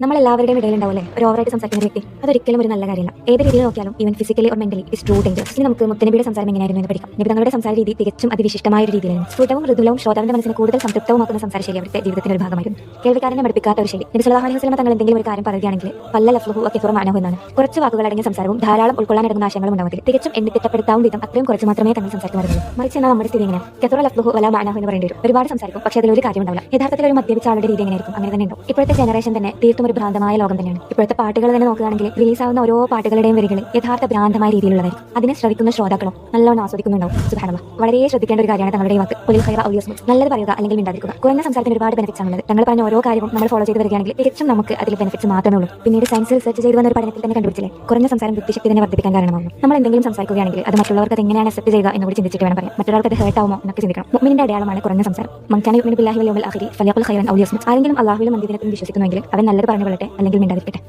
നമ്മൾ എല്ലാവരുടെയും ഇടയിൽ അല്ലേ? ഒരു ഓവറായിട്ട് സംസാരിക്കുന്ന വ്യക്തി അതൊരിക്കലും ഒരു നല്ല കാര്യമല്ല. ഏത് രീതിയിൽ നോക്കിയാലും ഇവൻ physically or mentally is true danger ഇനി നമുക്ക് മുത്തനബിയുടെ സംസാരം എങ്ങനെയായിരുന്നു എന്ന് പഠിക്കാം. നബി തങ്ങളുടെ സംസാര രീതി തികച്ചും അതിവിശിഷ്ടമായ ഒരു രീതിയിലാണ്. സ്ഫുടവും മൃദുലവും ശ്രോതാവിന്റെ മനസ്സിനെ കൂടുതൽ സംതൃപ്തവുമാക്കുന്ന സംസാര ശൈലി അവിടുത്തെ ജീവിതത്തിന്റെ ഒരു ഭാഗമായിരുന്നു. കേൾവിക്കാരനെ പഠിപ്പിക്കാത്ത ഒരു ശൈലി. നബി അലൈഹി വസല്ലം തങ്ങൾ എന്തെങ്കിലും ഒരു കാര്യം പറയുകയാണെങ്കിൽ പല്ല ലഫ്ലഹു ഒക്കെ തുറമാനഹു എന്നാണ്. കുറച്ച് വാക്കുകൾ സംസാരവും ധാരാളം ഉൾക്കൊള്ളാൻ എടുക്കുന്ന ആശയങ്ങളും ഉണ്ടാവത്തില്ല. തികച്ചും എന്നെ തിട്ടപ്പെടുത്താവും വിധം അത്രയും കുറച്ച് മാത്രമേ തങ്ങൾ സംസാരിക്കുമായിരുന്നുള്ളൂ. മറിച്ച് എന്നാൽ നമ്മുടെ സ്ഥിതി എങ്ങനെ കെത്തുറ ലഫ്ലഹു വല മാനഹു എന്ന് പറയേണ്ടി വരും. ഒരുപാട് സംസാരിക്കും പക്ഷേ അതിലൊരു കാര്യം ഉണ്ടാവില്ല. യഥാർത്ഥത്തിൽ ഒരു മദ്യപിച്ച ആളുടെ രീതി എങ്ങനെയായിരിക്കും? അങ്ങനെ തന്നെ ഉണ്ടാവും. ഇപ്പോഴത്തെ ജനറേഷൻ തന്നെ തീർത്തും ഒരു ഭ്രാന്തമായ ലോകം തന്നെയാണ്. ഇപ്പോഴത്തെ പാട്ടുകൾ തന്നെ നോക്കുകയാണെങ്കിൽ റിലീസ് ആവുന്ന ഓരോ പാട്ടുകളുടെയും വരികൾ യഥാർത്ഥ ഭ്രാന്തമായ രീതിയിലുള്ളതായിരിക്കും. അതിനെ ശ്രദ്ധിക്കുന്ന ശ്രോതാക്കളും നല്ലോണം ആസ്വദിക്കുന്നുണ്ടാവും സുധാരണ വളരെ ശ്രദ്ധിക്കേണ്ട ഒരു കാര്യമാണ് തങ്ങളുടെ വാക്ക്. പുലിൽ ഹൈറ ഔലിയസ് നല്ലത് പറയുക അല്ലെങ്കിൽ മിണ്ടാതിരിക്കുക. കുറഞ്ഞ സംസാരത്തിന് ഒരുപാട് ബെനിഫിറ്റ്സ് ആണുള്ളത് തങ്ങൾ പറഞ്ഞ ഓരോ കാര്യവും നമ്മൾ ഫോളോ ചെയ്ത് വരികയാണെങ്കിൽ തികച്ചും നമുക്ക് അതിൽ ബെനിഫിറ്റ്സ് മാത്രമേ ഉള്ളൂ. പിന്നീട് സയൻസിൽ സെർച്ച് ചെയ്ത് വന്ന ഒരു പഠനത്തിൽ തന്നെ കണ്ടുപിടിച്ചില്ലേ? കുറഞ്ഞ സംസാരം വ്യക്തിശക്തി തന്നെ വർദ്ധിപ്പിക്കാൻ കാരണമാകും നമ്മൾ എന്തെങ്കിലും സംസാരിക്കുകയാണെങ്കിൽ അത് മറ്റുള്ളവർക്ക് അത് എങ്ങനെയാണ് അക്സെപ്റ്റ് ചെയ്യുക എന്ന് കൂടി ചിന്തിച്ചിട്ട് വേണം പറയാം മറ്റൊരാൾക്ക് അത് ഹേർട്ട് ആവുമോ എന്നൊക്കെ ചിന്തിക്കണം. മുമ്മിന്റെ അടയാളമാണ് കുറഞ്ഞ സംസാരം. മൻഖാനി ബില്ലാഹി വലിയ അഹരി ഔലിയസ് ആരെങ്കിലും അള്ളാഹുലും മന്ദിരത്തിൽ വിശ്വസിക്കുന്നുവെങ്കിൽ അവൻ നല്ലത് പറഞ്ഞു അല്ലെങ്കിൽ മിണ്ടാതിരിക്കട്ടെ.